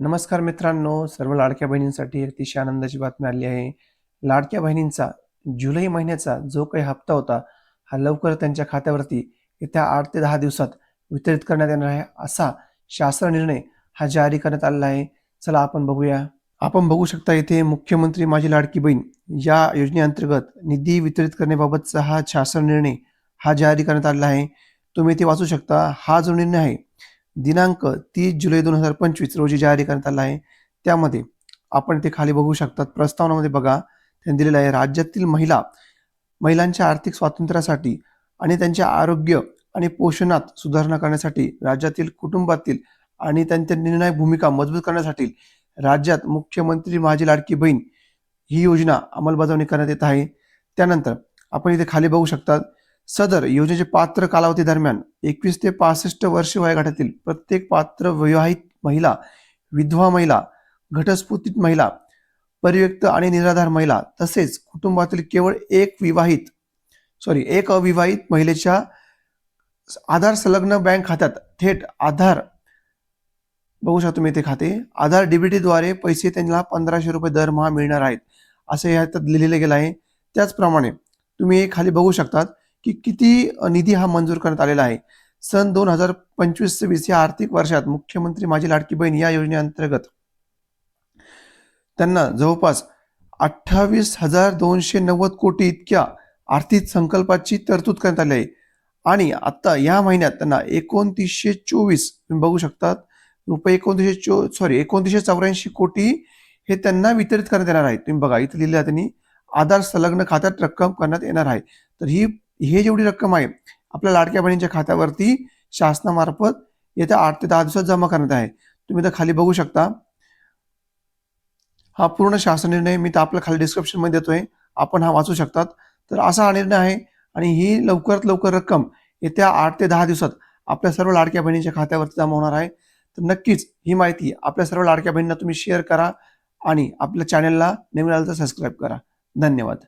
नमस्कार मित्रांनो सर्व लाडक्या बहिणींसाठी अतिशय आनंदाची बातमी आली आहे. लाडक्या बहिणींचा जुलै महिन्याचा जो काही हप्ता होता हा लवकर त्यांच्या खात्यावरती येत्या आठ ते दहा दिवसात वितरित करण्यात येणार आहे असा शासन निर्णय हा जारी करण्यात आलेला आहे. चला आपण बघूया. आपण बघू शकता इथे मुख्यमंत्री माझी लाडकी बहीण या योजनेअंतर्गत निधी वितरित करण्याबाबतचा हा शासन निर्णय हा जारी करण्यात आलेला आहे. तुम्ही इथे वाचू शकता हा जो निर्णय आहे दिनांक तीस जुलै दोन हजार पंचवीस रोजी जारी करण्यात आला आहे. त्यामध्ये आपण ते खाली बघू शकतात. प्रस्तावनामध्ये बघा त्यांनी दिलेलं आहे राज्यातील महिला महिलांच्या आर्थिक स्वातंत्र्यासाठी आणि त्यांच्या आरोग्य आणि पोषणात सुधारणा करण्यासाठी राज्यातील कुटुंबातील आणि त्यांच्या निर्णायक भूमिका मजबूत करण्यासाठी राज्यात मुख्यमंत्री माझी लाडकी बहीण ही योजना अंमलबजावणी करण्यात येत आहे. त्यानंतर आपण इथे खाली बघू शकतात सदर योजनेचे पात्र कालावधी दरम्यान एकवीस ते पासष्ट वर्ष वयोगटातील प्रत्येक पात्र विवाहित महिला विधवा महिला घटस्फुटित महिला परिव्यक्त आणि निराधार महिला तसेच कुटुंबातील केवळ एक विवाहित सॉरी एक अविवाहित महिलेच्या आधार संलग्न बँक खात्यात थेट आधार बघू शकता तुम्ही ते खाते आधार डीबीटीद्वारे पैसे त्यांना पंधराशे रुपये दरमहा मिळणार आहेत असं यात लिहिलेलं गेलं आहे. त्याचप्रमाणे तुम्ही खाली बघू शकतात की किती निधी हा मंजूर करण्यात आलेला आहे? सन दोन हजार पंचवीस सव्वीस या आर्थिक वर्षात मुख्यमंत्री माझी लाडकी बहीण या योजनेअंतर्गत त्यांना जवळपास अठ्ठावीस हजार दोनशे नव्वद कोटी इतक्या आर्थिक संकल्पाची तरतूद करण्यात आली आहे. आणि आता या महिन्यात त्यांना एकोणतीसशे चोवीस तुम्ही बघू शकतात रुपये एकोणतीसशे चो सॉरी एकोणतीसशे चौऱ्याऐंशी कोटी हे त्यांना वितरित करण्यात येणार आहे. तुम्ही बघा इथं लिहिलं त्यांनी आधार संलग्न खात्यात रक्कम करण्यात येणार आहे. तर ही हे जेवढी रक्कम आहे आपल्या लाडक्या बहिणीच्या खात्यावरती शासनामार्फत येत्या आठ ते दहा दिवसात जमा करण्यात आहे. तुम्ही तर खाली बघू शकता. हा पूर्ण शासन निर्णय मी तर आपल्या खाली डिस्क्रिप्शनमध्ये देतोय. आपण हा वाचू शकतात. तर असा हा निर्णय आहे आणि ही लवकरात लवकर रक्कम येत्या आठ ते दहा दिवसात आपल्या सर्व लाडक्या बहिणीच्या खात्यावरती जमा होणार आहे. तर नक्कीच ही माहिती आपल्या सर्व लाडक्या बहिणींना तुम्ही शेअर करा आणि आपल्या चॅनलला नवीन आलं तर सबस्क्राईब करा. धन्यवाद.